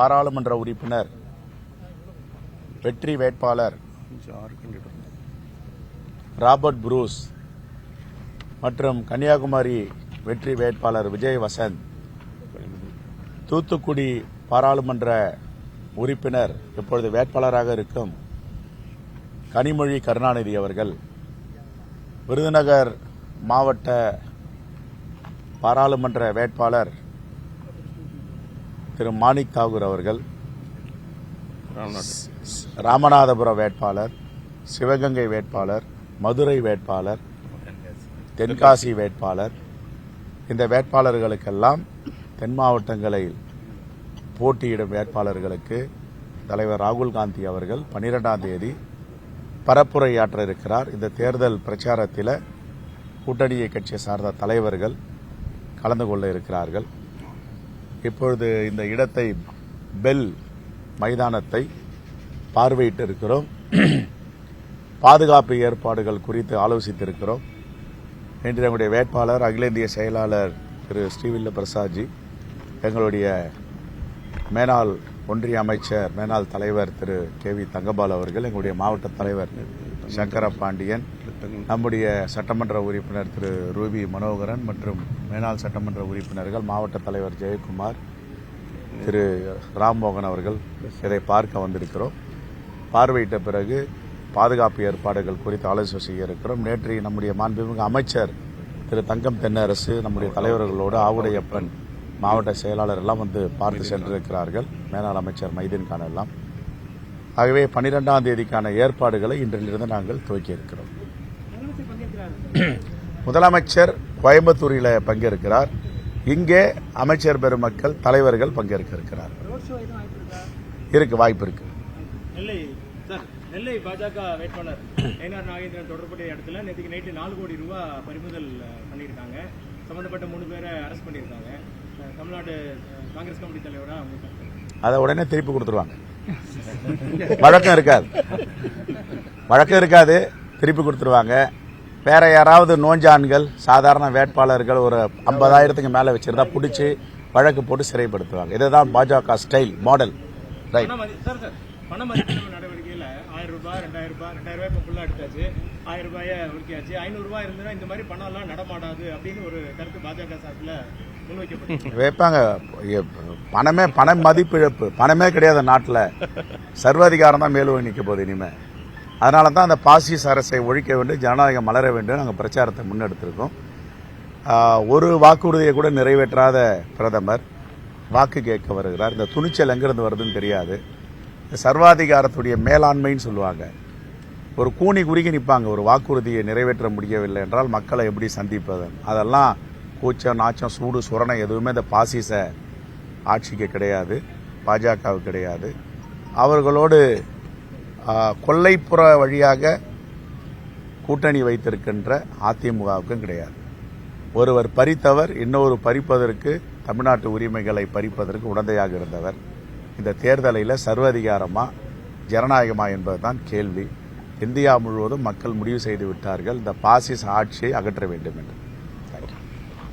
பாராளுமன்ற உறுப்பினர் வெற்றி வேட்பாளர் ராபர்ட் புரூஸ் மற்றும் கன்னியாகுமரி வெற்றி வேட்பாளர் விஜய் வசந்த் தூத்துக்குடி பாராளுமன்ற உறுப்பினர் இப்பொழுது வேட்பாளராக இருக்கும் கனிமொழி கருணாநிதி அவர்கள் விருதுநகர் மாவட்ட பாராளுமன்ற வேட்பாளர் திரு மாணிக் தாகூர் அவர்கள் ராமநாதபுரம் வேட்பாளர் சிவகங்கை வேட்பாளர் மதுரை வேட்பாளர் தென்காசி வேட்பாளர். இந்த வேட்பாளர்களுக்கெல்லாம் தென் மாவட்டங்களில் போட்டியிடும் வேட்பாளர்களுக்கு தலைவர் ராகுல் காந்தி அவர்கள் பனிரெண்டாம் தேதி பரப்புரையாற்ற இருக்கிறார். இந்த தேர்தல் பிரச்சாரத்தில் கூட்டணியை கட்சியை சார்ந்த தலைவர்கள் கலந்து கொள்ள இருக்கிறார்கள். இப்பொழுது இந்த இடத்தை பெல் மைதானத்தை பார்வையிட்டு இருக்கிறோம் பாதுகாப்பு ஏற்பாடுகள் குறித்து ஆலோசித்திருக்கிறோம். இன்று எங்களுடைய வேட்பாளர் அகில இந்திய செயலாளர் திரு ஸ்ரீவில்ல பிரசாத்ஜி எங்களுடைய மேனாள் ஒன்றிய அமைச்சர் மேனாள் தலைவர் திரு கே வி தங்கபால் அவர்கள் எங்களுடைய மாவட்ட தலைவர் சங்கர பாண்டியன் நம்முடைய சட்டமன்ற உறுப்பினர் திரு ரூபி மனோகரன் மற்றும் மேனாள் சட்டமன்ற உறுப்பினர்கள் மாவட்ட தலைவர் ஜெயக்குமார் திரு ராம்மோகன் அவர்கள் இதை பார்க்க வந்திருக்கிறோம். பார்வையிட்ட பிறகு பாதுகாப்பு ஏற்பாடுகள் குறித்து ஆலோசனை செய்ய இருக்கிறோம். நேற்று நம்முடைய மாண்புமிகு அமைச்சர் திரு தங்கம் தென்னரசு நம்முடைய தலைவர்களோடு ஆவுடையப்பன் மாவட்ட செயலாளர் எல்லாம் வந்து பார்த்து சென்றிருக்கிறார்கள். மேலாள் அமைச்சர் மைதீன் கான் எல்லாம். ஆகவே பனிரெண்டாம் தேதிக்கான ஏற்பாடுகளை இன்றிலிருந்து நாங்கள் துவக்கி இருக்கிறோம் முதலமைச்சர் கோயம்புத்தூரில் பங்கேற்கிறார். இங்கே அமைச்சர் பெருமக்கள் தலைவர்கள் பங்கேற்க இருக்கிறார் இருக்கு வாய்ப்பு இருக்கு. நெல்லை பாஜக வேட்பாளர் ஏனார் நாகேந்திரன் தொடர்புடைய இடத்துல நேற்றுக்கு நைட்டு நாலு கோடி ரூபாய் பறிமுதல் பண்ணியிருக்காங்க. சம்பந்தப்பட்ட மூணு பேரை அரெஸ்ட் பண்ணியிருக்காங்க. தமிழ்நாடு காங்கிரஸ் கமிட்டி தலைவரா அவங்க கருத்து. அதை உடனே திருப்பி கொடுத்துருவாங்க. வழக்கம் இருக்காது. வழக்கம் இருக்காது. திருப்பி கொடுத்துருவாங்க. வேற யாராவது நோஞ்சான்கள் சாதாரண வேட்பாளர்கள் ஒரு ஐம்பதாயிரத்துக்கு மேலே வச்சிருந்தா பிடிச்சி வழக்கு போட்டு சிறைப்படுத்துவாங்க. இதுதான் பாஜக ஸ்டைல் மாடல் ரைட் பண மதிப்பீடு நடவடிக்கையில் ஆயிரம் ரூபாய் ரெண்டாயிரம் ரூபாய் ரெண்டாயிரம் ரூபாய் இப்போ ஃபுல்லாக எடுத்தாச்சு. ஆயிரம் ரூபாயை ஒதுக்கியாச்சு. ஐநூறு ரூபாய் இருந்ததுன்னா இந்த மாதிரி பணம்லாம் நடமாடாது அப்படின்னு ஒரு கருத்து பாஜக சார்பில் வைப்பாங்க. பணமே பண மதிப்பிழப்பு. பணமே கிடையாது நாட்டில். சர்வாதிகாரம் தான் மேலோங்கி நிற்க போகுது இனிமேல் அதனால தான் அந்த பாசிஸ் அரசை ஒழிக்க வேண்டும் ஜனநாயகம் மலர வேண்டும் நாங்கள் பிரச்சாரத்தை முன்னெடுத்திருக்கோம். ஒரு வாக்குறுதியை கூட நிறைவேற்றாத பிரதமர் வாக்கு கேட்க வருகிறார். இந்த துணிச்சல் எங்கேருந்து வருதுன்னு தெரியாது. சர்வாதிகாரத்துடைய மேலாண்மைன்னு சொல்லுவாங்க. ஒரு கூணி குறுகி நிற்பாங்க ஒரு வாக்குறுதியை நிறைவேற்ற முடியவில்லை என்றால் மக்களை எப்படி சந்திப்பது? அதெல்லாம் கூச்சம் நாச்சம் சூடு சுரணை எதுவுமே இந்த பாசிச ஆட்சிக்கு கிடையாது பாஜகவுக்கு கிடையாது. அவர்களோடு கொல்லைப்புற வழியாக கூட்டணி வைத்திருக்கின்ற அதிமுகவுக்கும் கிடையாது. ஒருவர் பறித்தவர் இன்னொரு பறிப்பதற்கு தமிழ்நாட்டு உரிமைகளை பறிப்பதற்கு உடந்தையாக இருந்தவர். இந்த தேர்தலில் சர்வதிகாரமா ஜனநாயகமா என்பதுதான் கேள்வி. இந்தியா முழுவதும் மக்கள் முடிவு செய்து விட்டார்கள். இந்த பாசிச ஆட்சியை அகற்ற வேண்டும் என்று.